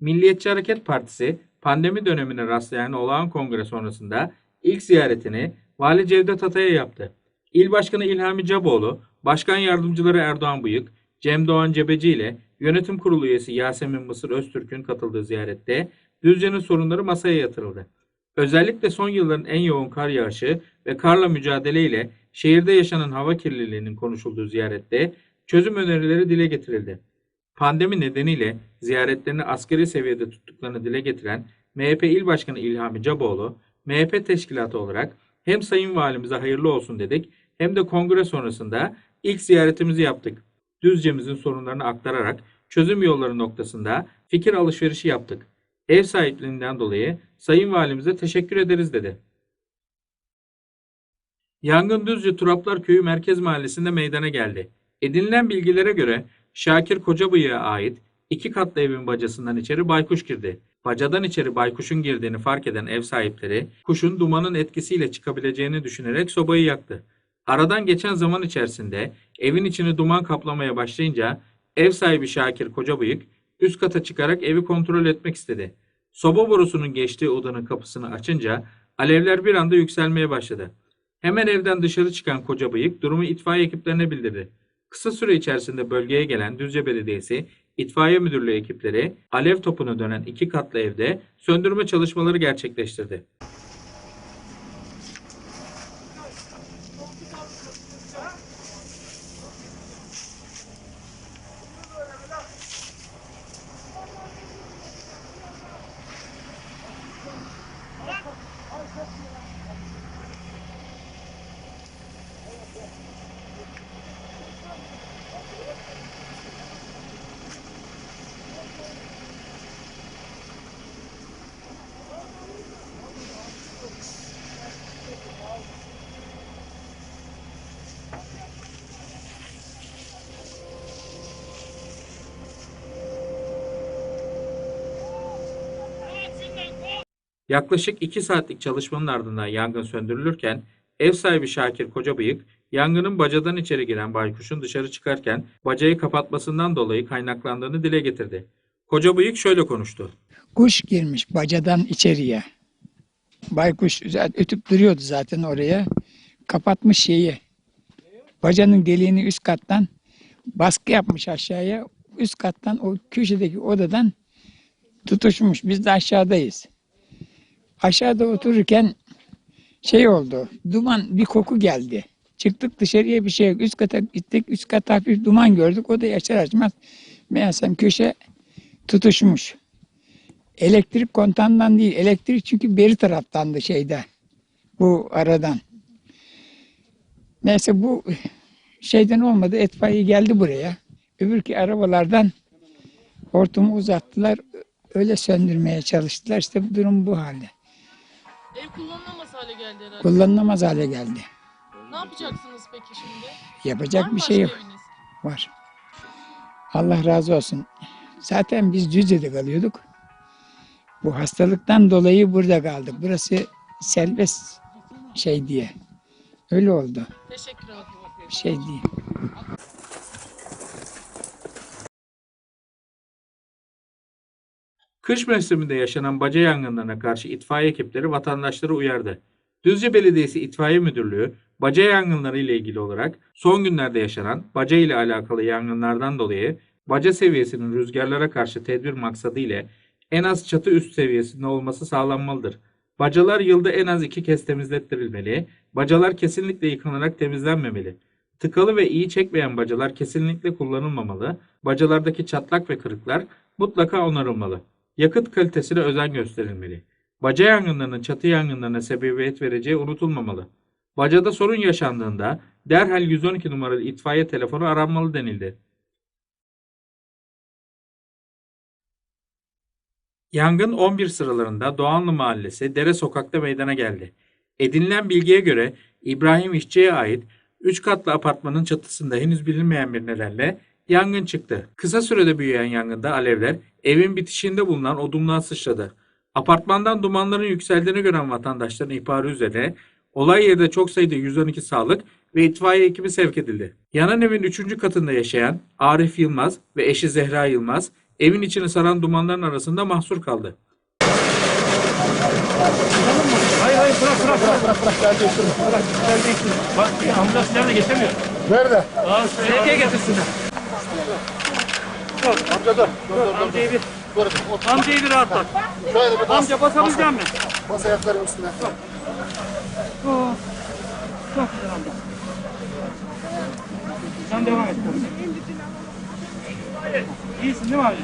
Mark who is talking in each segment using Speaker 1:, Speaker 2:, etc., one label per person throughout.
Speaker 1: Milliyetçi Hareket Partisi pandemi dönemine rastlayan olağan kongre sonrasında ilk ziyaretini Vali Cevdet Atay'a yaptı. İl Başkanı İlhami Caboğlu, Başkan Yardımcıları Erdoğan Bıyık, Cem Doğan Cebeci ile Yönetim Kurulu üyesi Yasemin Mısır Öztürk'ün katıldığı ziyarette Düzce'nin sorunları masaya yatırıldı. Özellikle son yılların en yoğun kar yağışı ve karla mücadele ile şehirde yaşanan hava kirliliğinin konuşulduğu ziyarette çözüm önerileri dile getirildi. Pandemi nedeniyle ziyaretlerini askeri seviyede tuttuklarını dile getiren MHP İl Başkanı İlhami Caboğlu, MHP teşkilatı olarak hem Sayın Valimize hayırlı olsun dedik hem de kongre sonrasında ilk ziyaretimizi yaptık. Düzce'mizin sorunlarını aktararak çözüm yolları noktasında fikir alışverişi yaptık. Ev sahipliğinden dolayı Sayın Valimize teşekkür ederiz dedi. Yangın Düzce Turaplar Köyü Merkez Mahallesi'nde meydana geldi. Edinilen bilgilere göre Şakir Kocabıyık'a ait iki katlı evin bacasından içeri baykuş girdi. Bacadan içeri baykuşun girdiğini fark eden ev sahipleri kuşun dumanın etkisiyle çıkabileceğini düşünerek sobayı yaktı. Aradan geçen zaman içerisinde evin içini duman kaplamaya başlayınca ev sahibi Şakir Kocabıyık üst kata çıkarak evi kontrol etmek istedi. Soba borusunun geçtiği odanın kapısını açınca alevler bir anda yükselmeye başladı. Hemen evden dışarı çıkan koca bıyık durumu itfaiye ekiplerine bildirdi. Kısa süre içerisinde bölgeye gelen Düzce Belediyesi itfaiye müdürlüğü ekipleri alev topuna dönen iki katlı evde söndürme çalışmaları gerçekleştirdi. Yaklaşık 2 saatlik çalışmanın ardından yangın söndürülürken ev sahibi Şakir Kocabıyık yangının bacadan içeri giren baykuşun dışarı çıkarken bacayı kapatmasından dolayı kaynaklandığını dile getirdi. Kocabıyık şöyle konuştu.
Speaker 2: Kuş girmiş bacadan içeriye. Baykuş ötüp duruyordu zaten oraya. Kapatmış şeyi. Bacanın deliğini üst kattan baskı yapmış aşağıya. Üst kattan o köşedeki odadan tutuşmuş. Biz de aşağıdayız. Aşağıda otururken şey oldu. Duman bir koku geldi. Çıktık dışarıya bir şey yok. Üst kata gittik. Üst katta hafif duman gördük. O da açar açmaz. Meğersem köşe tutuşmuş. Elektrik kontandan değil. Elektrik çünkü beri taraftandı şeyde. Bu aradan. Neyse bu şeyden olmadı. Etfaiye geldi buraya. Öbürki arabalardan hortumu uzattılar. Öyle söndürmeye çalıştılar. İşte bu durum bu halde.
Speaker 3: Ev kullanılamaz hale geldi herhalde.
Speaker 2: Kullanılamaz hale geldi.
Speaker 3: Ne yapacaksınız peki şimdi?
Speaker 2: Yapacak
Speaker 3: mı
Speaker 2: bir şey yok.
Speaker 3: başka eviniz?
Speaker 2: Var. Allah razı olsun. Zaten biz Düzce'de kalıyorduk. Bu hastalıktan dolayı burada kaldık. Burası serbest şey diye. Öyle oldu.
Speaker 3: Teşekkür ederim.
Speaker 2: Bir şey değil.
Speaker 1: Kış mevsiminde yaşanan baca yangınlarına karşı itfaiye ekipleri vatandaşları uyardı. Düzce Belediyesi İtfaiye Müdürlüğü baca yangınları ile ilgili olarak son günlerde yaşanan baca ile alakalı yangınlardan dolayı baca seviyesinin rüzgarlara karşı tedbir maksadı ile en az çatı üst seviyesinde olması sağlanmalıdır. Bacalar yılda en az iki kez temizlettirilmeli, bacalar kesinlikle yıkanarak temizlenmemeli. Tıkalı ve iyi çekmeyen bacalar kesinlikle kullanılmamalı, bacalardaki çatlak ve kırıklar mutlaka onarılmalı. Yakıt kalitesine özen gösterilmeli. Baca yangınlarının çatı yangınlarına sebebiyet vereceği unutulmamalı. Bacada sorun yaşandığında derhal 112 numaralı itfaiye telefonu aranmalı denildi. Yangın 11 sıralarında Doğanlı Mahallesi Dere Sokak'ta meydana geldi. Edinilen bilgiye göre İbrahim İşçi'ye ait 3 katlı apartmanın çatısında henüz bilinmeyen bir nedenle yangın çıktı. Kısa sürede büyüyen yangında alevler evin bitişiğinde bulunan odunluğa sıçradı. Apartmandan dumanların yükseldiğini gören vatandaşların ihbarı üzerine olay yerinde çok sayıda 112 sağlık ve itfaiye ekibi sevk edildi. Yanan evin 3. katında yaşayan Arif Yılmaz ve eşi Zehra Yılmaz evin içini saran dumanların arasında mahsur kaldı.
Speaker 4: Hayır hayır bırak bırak bırak bırak bırak değiştirme. Bak ambulans nerede geçemiyor.
Speaker 5: Nerede?
Speaker 4: Aa getirsinler. Dur
Speaker 5: Amca dur. Dur dur dur.
Speaker 4: amcayı bir
Speaker 5: Dur. Otur.
Speaker 4: amcayı bir rahatlat.
Speaker 5: Şöyle bir bas.
Speaker 4: Amca basabilecek mi?
Speaker 5: Bas ayakların üstüne.
Speaker 4: Çok güzel amca. Sen devam et. İyisin değil mi abi?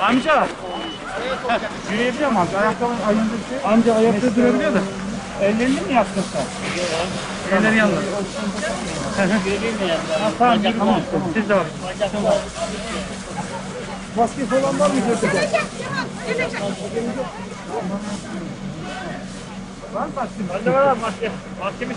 Speaker 4: Amca. Yürüyebiliyor mu amca? Ayakta ayında bir şey. Amca ayakta durabiliyor da. Ellerini mi yaktın sen? Elleri yandı. Ha, tamam, tamam. Siz de var.
Speaker 5: Maske falan var mı gördük?
Speaker 4: Var mı maske? Bende var maske. Maskemiz.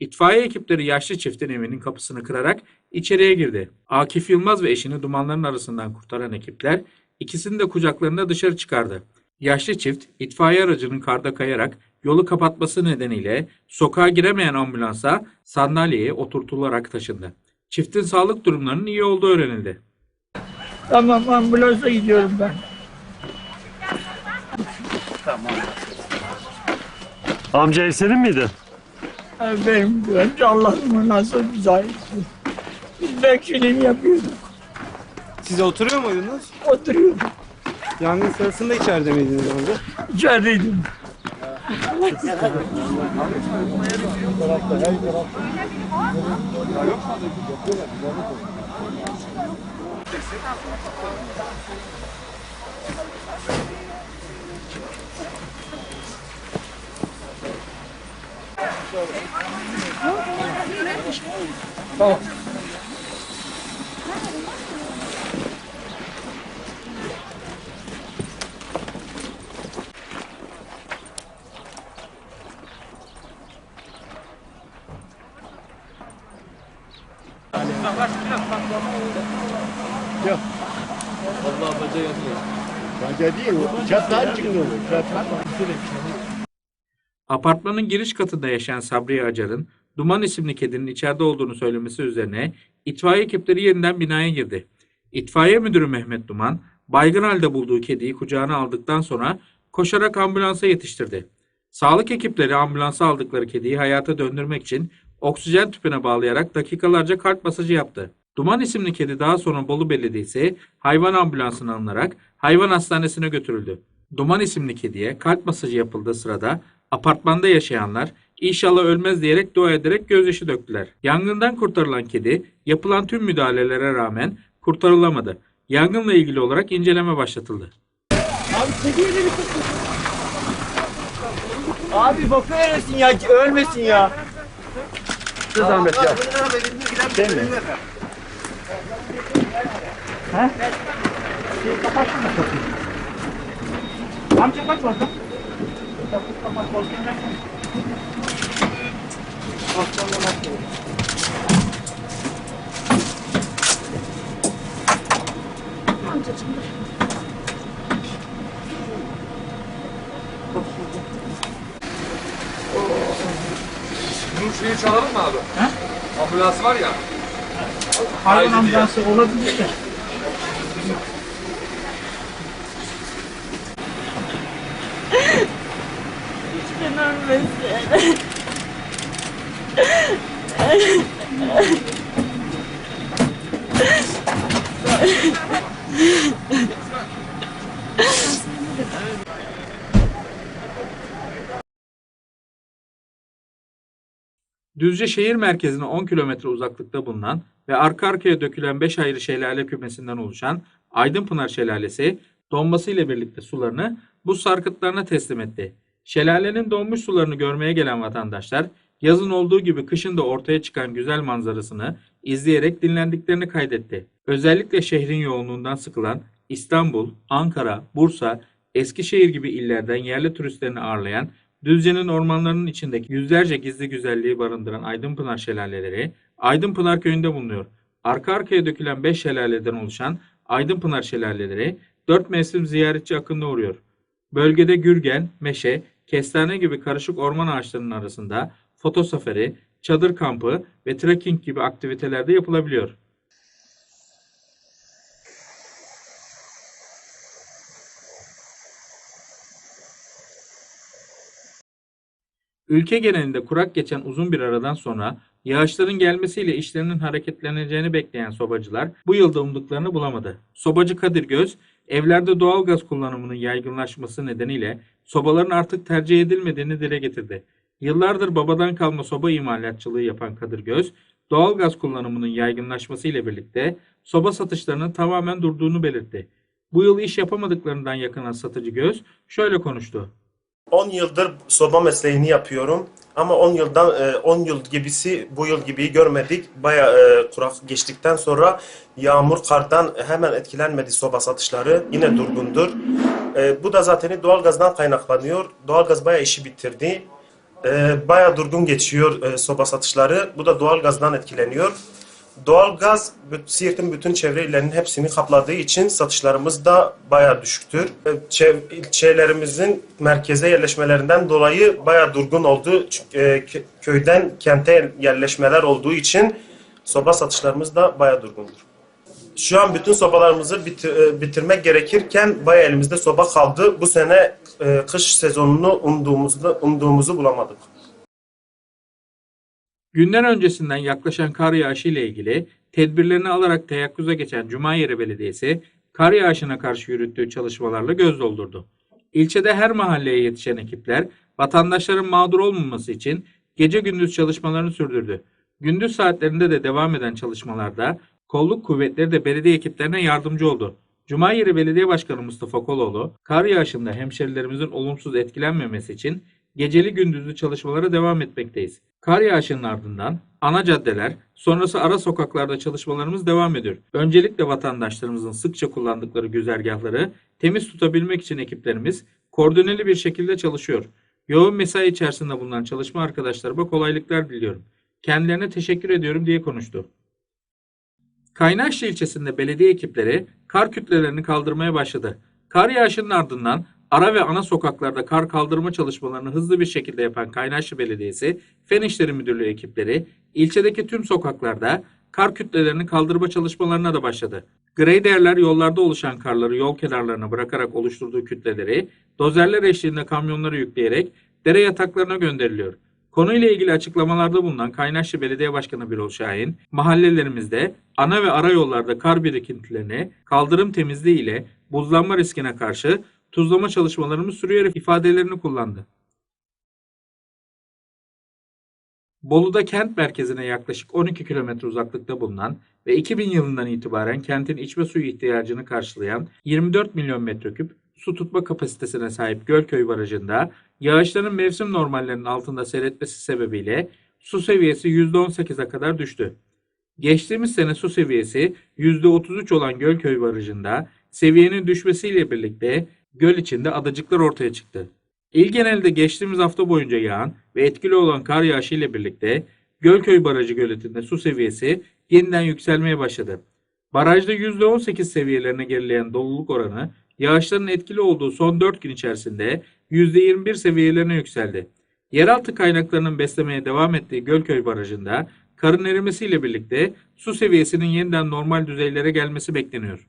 Speaker 1: İtfaiye ekipleri yaşlı çiftin evinin kapısını kırarak içeriye girdi. Akif Yılmaz ve eşini dumanların arasından kurtaran ekipler ikisini de kucaklarında dışarı çıkardı. Yaşlı çift itfaiye aracının karda kayarak yolu kapatması nedeniyle sokağa giremeyen ambulansa sandalyeye oturtularak taşındı. Çiftin sağlık durumlarının iyi olduğu öğrenildi.
Speaker 2: Tamam ambulansa gidiyorum ben.
Speaker 6: Amca ev senin miydi?
Speaker 2: Benim önce Allah'ım nasıl müzayet etsin. Biz bekçiliğini yapıyorduk.
Speaker 7: Siz oturuyor muydunuz?
Speaker 2: Oturuyorduk.
Speaker 7: Yangın sırasında içeride miydiniz amca?
Speaker 2: İçerideydim.
Speaker 5: Bence değil. Çatlar çıkıyor. Çatlar.
Speaker 1: Apartmanın giriş katında yaşayan Sabriye Acar'ın Duman isimli kedinin içeride olduğunu söylemesi üzerine itfaiye ekipleri yeniden binaya girdi. İtfaiye müdürü Mehmet Duman, baygın halde bulduğu kediyi kucağına aldıktan sonra koşarak ambulansa yetiştirdi. Sağlık ekipleri ambulansa aldıkları kediyi hayata döndürmek için oksijen tüpüne bağlayarak dakikalarca kalp masajı yaptı. Duman isimli kedi daha sonra Bolu Belediyesi hayvan ambulansına alınarak hayvan hastanesine götürüldü. Duman isimli kediye kalp masajı yapıldığı sırada apartmanda yaşayanlar inşallah ölmez diyerek dua ederek gözyaşı döktüler. Yangından kurtarılan kedi yapılan tüm müdahalelere rağmen kurtarılamadı. Yangınla ilgili olarak inceleme başlatıldı.
Speaker 7: Abi bakıveresin ya ölmesin ya.
Speaker 5: Bir zahmet ya.
Speaker 4: Amca bak bakalım.
Speaker 8: Şeyi çalalım mı abi? Ambulans var ya.
Speaker 4: Hayvan ambulansı olabilir de.
Speaker 1: Düzce şehir merkezine 10 kilometre uzaklıkta bulunan ve arka arkaya dökülen 5 ayrı şelale kümesinden oluşan Aydınpınar Şelalesi donması ile birlikte sularını buz sarkıtlarına teslim etti. Şelalenin donmuş sularını görmeye gelen vatandaşlar yazın olduğu gibi kışın da ortaya çıkan güzel manzarasını izleyerek dinlendiklerini kaydetti. Özellikle şehrin yoğunluğundan sıkılan İstanbul, Ankara, Bursa, Eskişehir gibi illerden yerli turistlerini ağırlayan Düzce'nin ormanlarının içindeki yüzlerce gizli güzelliği barındıran Aydınpınar şelaleleri Aydınpınar köyünde bulunuyor. Arka arkaya dökülen 5 şelaleden oluşan Aydınpınar şelaleleri dört mevsim ziyaretçi akınına uğruyor. Bölgede gürgen, meşe, kestane gibi karışık orman ağaçlarının arasında foto safari, çadır kampı ve trekking gibi aktiviteler de yapılabiliyor. Ülke genelinde kurak geçen uzun bir aradan sonra yağışların gelmesiyle işlerinin hareketleneceğini bekleyen sobacılar bu yılda umduklarını bulamadı. Sobacı Kadir Göz, evlerde doğalgaz kullanımının yaygınlaşması nedeniyle sobaların artık tercih edilmediğini dile getirdi. Yıllardır babadan kalma soba imalatçılığı yapan Kadir Göz, doğalgaz kullanımının yaygınlaşması ile birlikte soba satışlarının tamamen durduğunu belirtti. Bu yıl iş yapamadıklarından yakınan satıcı Göz şöyle konuştu.
Speaker 9: 10 yıldır soba mesleğini yapıyorum ama 10 yıldan e, 10 yıl gibisi bu yıl gibi görmedik. Baya e, kurak geçtikten sonra yağmur kardan hemen etkilenmedi soba satışları. Yine durgundur. E, bu da zaten doğalgazdan kaynaklanıyor. Doğalgaz baya işi bitirdi. E, baya durgun geçiyor e, soba satışları. Bu da doğalgazdan etkileniyor. Doğalgaz Siirt'in bütün çevre illerinin hepsini kapladığı için satışlarımız da bayağı düşüktür. E, çev- ilçelerimizin merkeze yerleşmelerinden dolayı bayağı durgun oldu. E, kö- köyden kente yerleşmeler olduğu için soba satışlarımız da bayağı durgundur. Şu an bütün sobalarımızı e, bitirmek gerekirken bayağı elimizde soba kaldı. Bu sene kış sezonunu umduğumuzu, umduğumuzu bulamadık.
Speaker 1: Günden öncesinden yaklaşan kar yağışı ile ilgili tedbirlerini alarak teyakkuza geçen Cumayeri Belediyesi kar yağışına karşı yürüttüğü çalışmalarla göz doldurdu. İlçede her mahalleye yetişen ekipler vatandaşların mağdur olmaması için gece gündüz çalışmalarını sürdürdü. Gündüz saatlerinde de devam eden çalışmalarda kolluk kuvvetleri de belediye ekiplerine yardımcı oldu. Cumayeri Belediye Başkanı Mustafa Koloğlu, kar yağışında hemşerilerimizin olumsuz etkilenmemesi için geceli gündüzlü çalışmalara devam etmekteyiz. Kar yağışının ardından ana caddeler, sonrası ara sokaklarda çalışmalarımız devam ediyor. Öncelikle vatandaşlarımızın sıkça kullandıkları güzergahları temiz tutabilmek için ekiplerimiz koordineli bir şekilde çalışıyor. Yoğun mesai içerisinde bulunan çalışma arkadaşlarıma kolaylıklar diliyorum. Kendilerine teşekkür ediyorum diye konuştu. Kaynaşlı ilçesinde belediye ekipleri kar kütlelerini kaldırmaya başladı. Kar yağışının ardından ara ve ana sokaklarda kar kaldırma çalışmalarını hızlı bir şekilde yapan Kaynaşlı Belediyesi, Fen İşleri Müdürlüğü ekipleri ilçedeki tüm sokaklarda kar kütlelerini kaldırma çalışmalarına da başladı. Graderler yollarda oluşan karları yol kenarlarına bırakarak oluşturduğu kütleleri dozerler eşliğinde kamyonlara yükleyerek dere yataklarına gönderiliyor. Konuyla ilgili açıklamalarda bulunan Kaynaşlı Belediye Başkanı Birol Şahin, mahallelerimizde ana ve ara yollarda kar birikintilerini kaldırım temizliği ile buzlanma riskine karşı tuzlama çalışmalarımız sürüyor ifadelerini kullandı. Bolu'da kent merkezine yaklaşık 12 kilometre uzaklıkta bulunan ve 2000 yılından itibaren kentin içme suyu ihtiyacını karşılayan 24 milyon metreküp su tutma kapasitesine sahip Gölköy Barajı'nda yağışların mevsim normallerinin altında seyretmesi sebebiyle su seviyesi %18'e kadar düştü. Geçtiğimiz sene su seviyesi %33 olan Gölköy Barajı'nda seviyenin düşmesiyle birlikte göl içinde adacıklar ortaya çıktı. İl genelinde geçtiğimiz hafta boyunca yağan ve etkili olan kar yağışı ile birlikte Gölköy Barajı göletinde su seviyesi yeniden yükselmeye başladı. Barajda %18 seviyelerine gerileyen doluluk oranı yağışların etkili olduğu son 4 gün içerisinde %21 seviyelerine yükseldi. Yeraltı kaynaklarının beslemeye devam ettiği Gölköy Barajı'nda karın erimesiyle birlikte su seviyesinin yeniden normal düzeylere gelmesi bekleniyor.